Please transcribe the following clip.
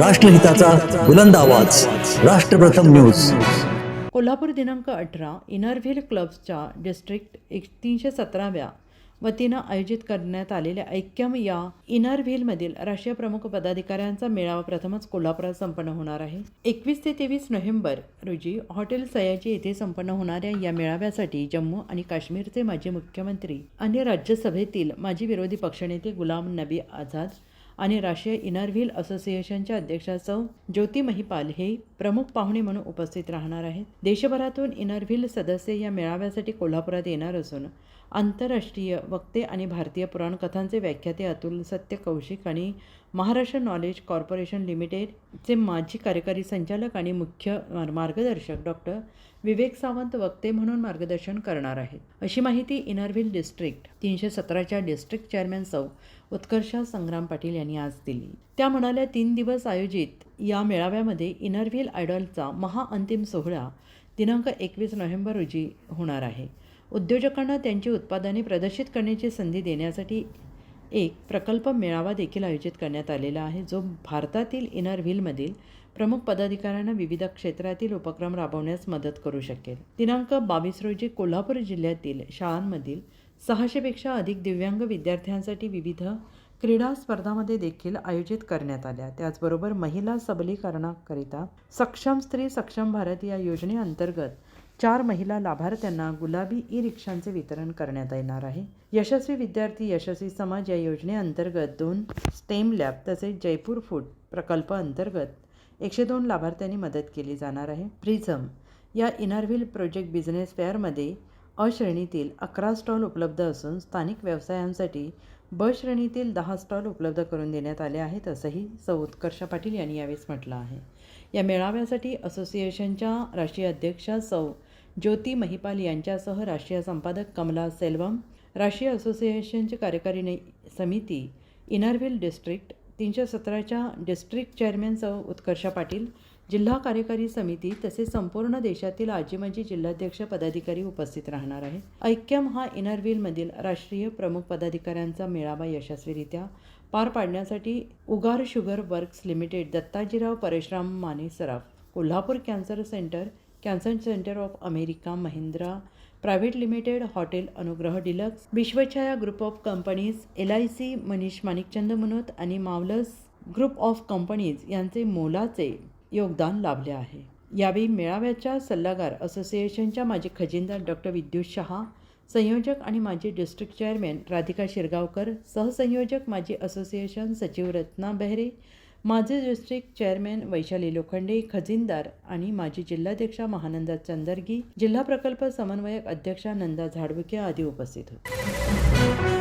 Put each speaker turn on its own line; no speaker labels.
राष्ट्रहिताचा बुलंद आवाज. राष्ट्रप्रथम न्यूज.
कोल्हापूर दिनांक अठरा इनरव्हिल क्लब्सच्या डिस्ट्रिक्ट एक तीनशे सतराव्या वतीनं आयोजित करण्यात आलेल्या ऐक्यम या इनरव्हीलमधील राष्ट्रीय प्रमुख पदाधिकाऱ्यांचा मेळावा प्रथमच कोल्हापुरात संपन्न होणार आहे. एकवीस ते तेवीस नोव्हेंबर रोजी हॉटेल सयाजी येथे संपन्न होणाऱ्या या मेळाव्यासाठी जम्मू आणि काश्मीरचे माजी मुख्यमंत्री आणि राज्यसभेतील माजी विरोधी पक्षनेते गुलाम नबी आझाद आणि राष्ट्रीय इनरव्हील असोसिएशनच्या अध्यक्षा सौ ज्योती महिपाल हे प्रमुख पाहुणे म्हणून उपस्थित राहणार आहेत. देशभरातून इनरव्हील सदस्य या मेळाव्यासाठी कोल्हापुरात येणार असून आंतरराष्ट्रीय वक्ते आणि भारतीय पुराणकथांचे व्याख्याते अतुल सत्य कौशिक आणि महाराष्ट्र नॉलेज कॉर्पोरेशन लिमिटेडचे माजी कार्यकारी संचालक आणि मुख्य मार्गदर्शक डॉक्टर विवेक सावंत वक्ते म्हणून मार्गदर्शन करणार आहेत. अशी माहिती इनरव्हिल डिस्ट्रिक्ट तीनशे सतराच्या डिस्ट्रिक्ट चेअरमॅन सौ उत्कर्षा संग्राम पाटील यांनी आज दिली. त्या म्हणाल्या तीन दिवस आयोजित या मेळाव्यामध्ये इनरव्हील आयडॉलचा महाअंतिम सोहळा दिनांक एकवीस नोव्हेंबर रोजी होणार आहे. उद्योजकांना त्यांची उत्पादने प्रदर्शित करण्याची संधी देण्यासाठी एक प्रकल्प मेळावा देखील आयोजित करण्यात आलेला आहे जो भारतातील इनर व्हीलमधील प्रमुख पदाधिकाऱ्यांना विविध क्षेत्रातील उपक्रम राबवण्यास मदत करू शकेल. दिनांक बावीस रोजी कोल्हापूर जिल्ह्यातील शाळांमधील सहाशेपेक्षा अधिक दिव्यांग विद्यार्थ्यांसाठी विविध क्रीडा स्पर्धामध्ये देखील आयोजित करण्यात आल्या. त्याचबरोबर महिला सबलीकरणाकरिता सक्षम स्त्री सक्षम भारत या योजनेअंतर्गत चार महिला लाभार्थ्यांना गुलाबी ई रिक्षांचे वितरण करण्यात येणार आहे. यशस्वी विद्यार्थी यशस्वी समाज या योजनेअंतर्गत दोन स्टेम लॅब तसेच जयपूर फूड प्रकल्प अंतर्गत एकशे दोन लाभार्थ्यांनी मदत केली जाणार आहे. प्रिझम या इनरव्हील प्रोजेक्ट बिझनेस फेअरमध्ये अ श्रेणीतील अकरा स्टॉल उपलब्ध असून स्थानिक व्यवसायांसाठी ब श्रेणीतील दहा स्टॉल उपलब्ध करून देण्यात आले आहेत असंही सौ उत्कर्ष पाटील यांनी यावेळेस म्हटलं आहे. या मेळाव्यासाठी असोसिएशनच्या राष्ट्रीय अध्यक्षा सौ. ज्योती महिपाल यांच्यासह राष्ट्रीय संपादक कमला सेल्वम राष्ट्रीय असोसिएशनची कार्यकारी समिती इनरव्हिल डिस्ट्रिक्ट तीनशे सतराच्या डिस्ट्रिक्ट चेअरमॅन सौ. उत्कर्ष पाटील जिल्हा कार्यकारी समिती तसेच संपूर्ण देशातील आजीमाजी जिल्हाध्यक्ष पदाधिकारी उपस्थित राहणार आहेत. ऐक्यम हा इनरव्हीलमधील राष्ट्रीय प्रमुख पदाधिकाऱ्यांचा मेळावा यशस्वीरित्या पार पाडण्यासाठी Ugar sugar works limited Dattajirao Parshuram Mane Saraf Kolhapur cancer centre cancer centre of America Mahindra private limited hotel Anugrah deluxe Vishwachhaya group of companies L I C Manish Manikchand Manot आणि Mavlas group of companies यांचे मोलाचे योगदान लाभले आहे. यावेळी मेळाव्याच्या सल्लागार असोसिएशनच्या माजी खजिनदार डॉक्टर विद्युत शहा संयोजक आणि माजी डिस्ट्रिक्ट चेअरमॅन राधिका शिरगावकर सहसंयोजक माजी असोसिएशन सचिव रत्ना बेहरे माजी डिस्ट्रिक्ट चेअरमॅन वैशाली लोखंडे खजिनदार आणि माजी जिल्हाध्यक्षा महानंदा चंदरगी जिल्हा प्रकल्प समन्वयक अध्यक्षा नंदा झाडबुके आदी उपस्थित होते.